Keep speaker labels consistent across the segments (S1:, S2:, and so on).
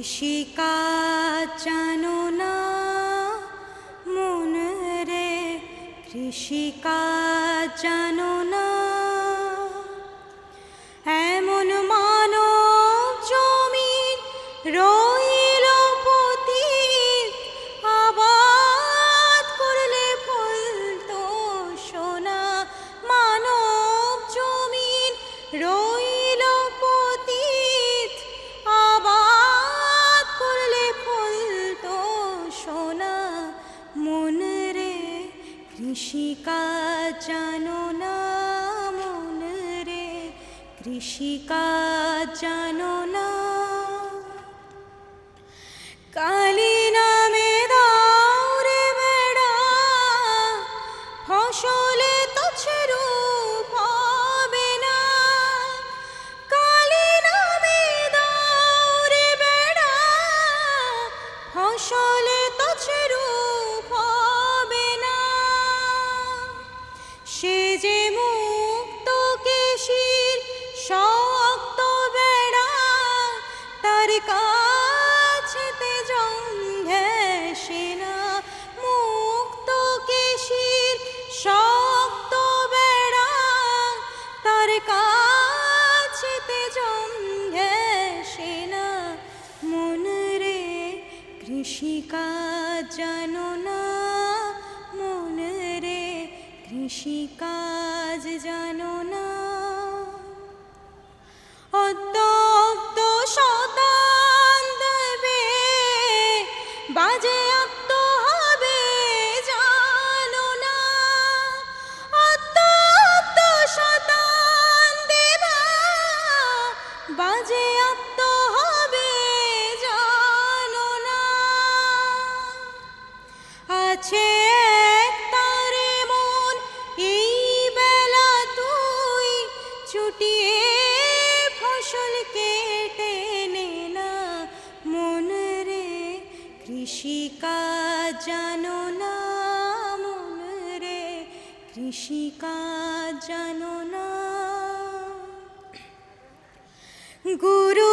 S1: কৃষিকাজ জানো না? মন রে কৃষিকা জানো না? কৃষিকাজ জানো না মন রে? কৃষিকা জানো না? কালী নামে দাও রে বেড়া। ফসলে তো ছেড়ু কৃষিকাজ জানো না? মন রে কৃষিকাজ জানো না? অত্যক্ত শতান দেবে বাজে বাজে এক তারে মন, এই বেলা তুই ছুটিয়ে ফসল কেটে নে না। মন রে, কৃষিকাজ জানো না, মন রে, কৃষিকাজ জানো না। গুরু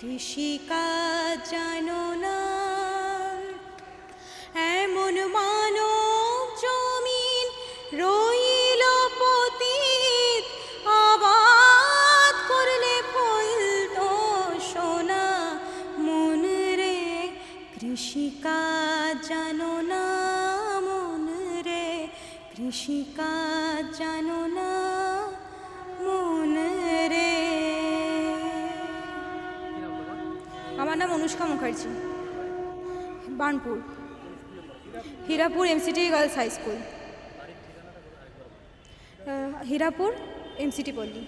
S1: কৃষিকাজ জানো না? এমন মানব জমিন রইল পতিত, আবাদ করলে ফলতো সোনা মন রে কৃষিকাজ জানো না? মন রে কৃষিকাজ জানো না? আমার নাম Anushka Mukherjee. Burnpur. Hirapur MCT girls high school Hirapur MCT পল্লী।